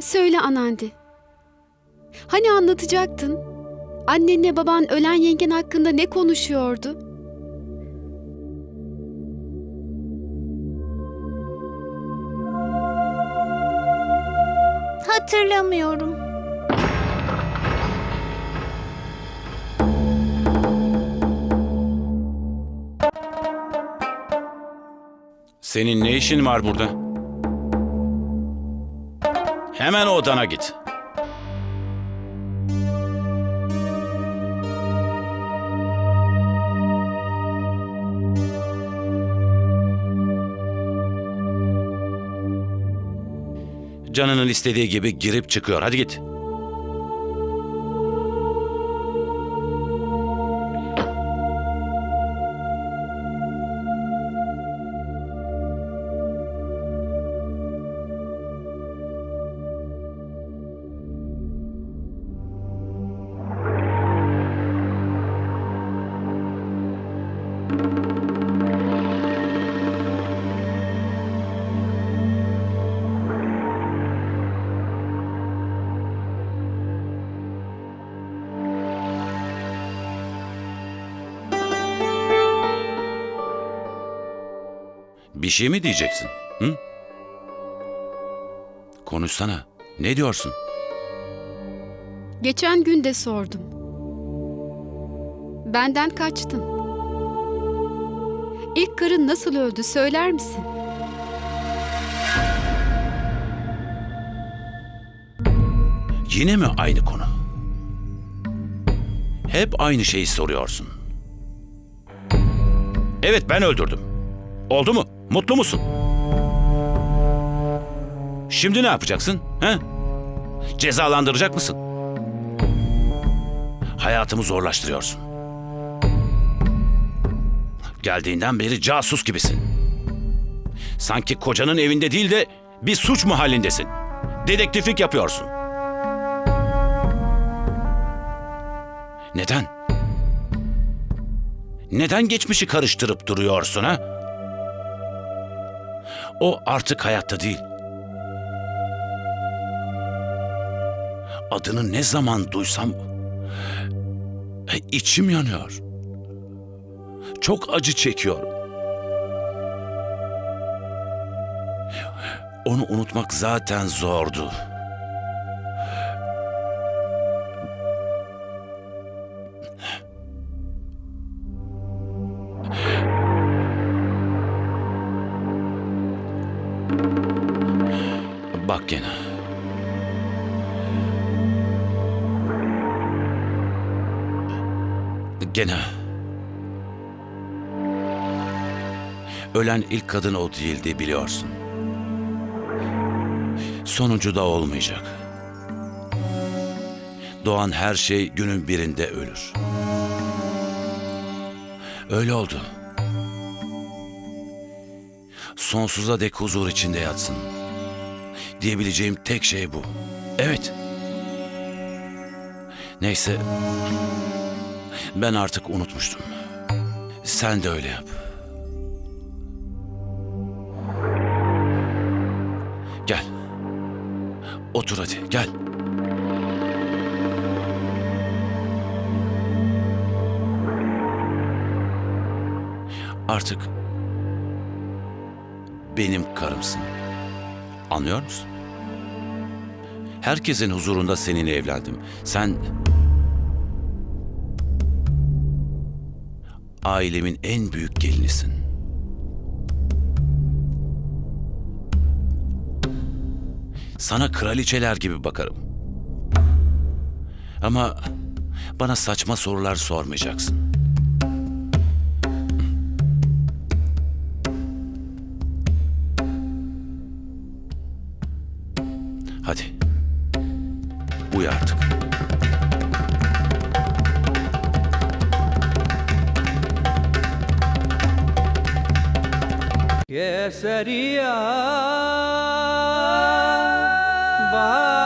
Söyle Anandi. Hani anlatacaktın? Annenle baban ölen yengen hakkında ne konuşuyordu? Hatırlamıyorum. Senin ne işin var burada? Hemen odana git. Canının istediği gibi girip çıkıyor. Hadi git. Bir şey mi diyeceksin? Hı? Konuşsana. Ne diyorsun? Geçen gün de sordum. Benden kaçtın. İlk karın nasıl öldü söyler misin? Yine mi aynı konu? Hep aynı şeyi soruyorsun. Evet ben öldürdüm. Oldu mu? Mutlu musun? Şimdi ne yapacaksın? He? Cezalandıracak mısın? Hayatımı zorlaştırıyorsun. Geldiğinden beri casus gibisin. Sanki kocanın evinde değil de bir suç mahallindesin. Dedektiflik yapıyorsun. Neden? Neden geçmişi karıştırıp duruyorsun ha? O artık hayatta değil. Adını ne zaman duysam e, içim yanıyor. Çok acı çekiyorum. Onu unutmak zaten zordu. Bak gene. Gene. Ölen ilk kadın o değildi biliyorsun. Sonuncu da olmayacak. Doğan her şey günün birinde ölür. Öyle oldu. Sonsuza dek huzur içinde yatsın. Diyebileceğim tek şey bu. Evet. Neyse. Ben artık unutmuştum. Sen de öyle yap. Gel. Otur hadi, gel. Artık benim karımsın. Anlıyor musun? Herkesin huzurunda seninle evlendim. Sen ailemin en büyük gelinisin. Sana kraliçeler gibi bakarım. Ama bana saçma sorular sormayacaksın. uyu artık. Keseriya Bahar